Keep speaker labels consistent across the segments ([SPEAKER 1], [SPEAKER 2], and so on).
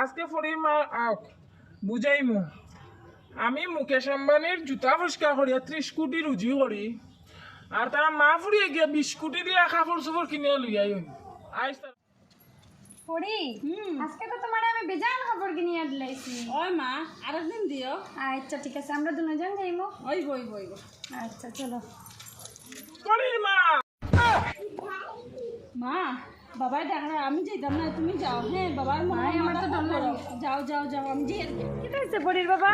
[SPEAKER 1] আজকে ফরির মা আওক বুঝাইমু আমি মুকেশ আম্বানির জুতা ফুসকা করি আর ত্রিশ কোটি রুজি করি আর তারা মা ফুরিয়ে গিয়া বিশ কোটি দিয়ে কাপড় চোপড় কিনে লইয়াই আইস
[SPEAKER 2] পড়ি আজকে তো তোমার আমি বেজান খবর কিনে দিলাইছি।
[SPEAKER 3] ওই মা আরেকদিন দিও
[SPEAKER 2] আচ্ছা ঠিক আছে আমরা দুজন যাইমো।
[SPEAKER 3] ওই বই বই বই।
[SPEAKER 2] আচ্ছা চলো
[SPEAKER 1] ফরির মা
[SPEAKER 3] মা বাবাই ডাকরা আমি যেতাম না তুমি যাও হ্যাঁ বাবার মা আমার তো ডর লাগে যাও যাও যাও আমি যে
[SPEAKER 2] কি হয়েছে বড়ির বাবা?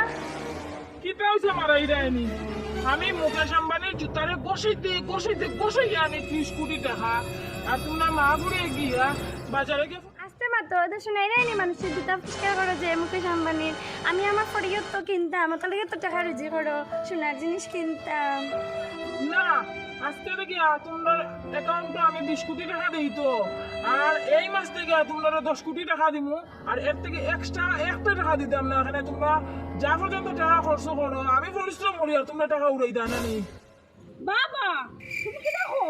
[SPEAKER 1] কি হয়েছে মারাই দেয়নি? আমি মুকেশ আম্বানির জুতারে কষাইতে কষাইতে কষাই আনি ত্রিশ কোটি টাকা। আর তোমরা মা ঘুরে গিয়া বাজারে গিয়ে
[SPEAKER 2] আসতে মাত্র ওদের শোনাই নাইনি মানুষের জুতা পরিষ্কার করো যে মুকেশ আম্বানির আমি আমার পরিয়ত তো কিনতাম আমার তাহলে তো টাকা রুজি করো সোনার জিনিস কিনতাম।
[SPEAKER 1] না আজকে থেকে তোমরা অ্যাকাউন্টে আমি বিশ কোটি টাকা দিই তো। আর এই মাস থেকে তোমরা দশ কোটি টাকা দিব আর এর থেকে এক্সট্রা একটা টাকা দিতাম না এখানে তোমরা যা পর্যন্ত টাকা খরচ করো আমি পরিশ্রম করি আর তোমরা টাকা উড়াই দাও না নি
[SPEAKER 3] বাবা তুমি কি দেখো?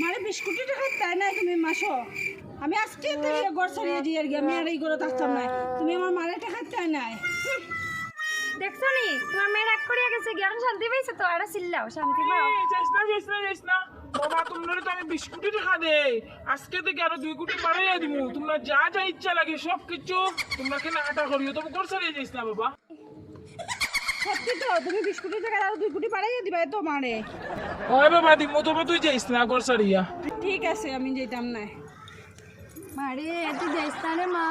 [SPEAKER 3] মারে বিশ কোটি টাকা তাই নাই তুমি মাসো। আমি আজকে থেকে ঘর ছাড়িয়ে দিয়ে আর কি, আমি আর এই ঘরে থাকতাম না। তুমি আমার মারে টাকা তাই নাই।
[SPEAKER 2] দেখছ নি? তোমার মেয়ে রাগ করিয়া গেছে এখন শান্তি পাইছে তো? আর চিল্লাও শান্তি পাও।
[SPEAKER 1] যাইস না যাইস না যাইস না। বাবা তোমরা তো আমি বিশ কোটি টাকা দেই। আজকে থেকে আরও দুই কোটি বাড়াইয়া দিব তোমরা যা যা ইচ্ছা লাগে সব কিছু তোমরা করিও। তবে যাইস না বাবা।
[SPEAKER 3] সত্যি তো তুমি বিশ কোটি টাকা আর দুই কোটি বাড়াইয়া দিবা তো মারে।
[SPEAKER 1] বাবা দিব তবে তুই যাইস না
[SPEAKER 3] ঠিক আছে আমি যেতাম না।
[SPEAKER 2] মারে তুই যাইস না রে মা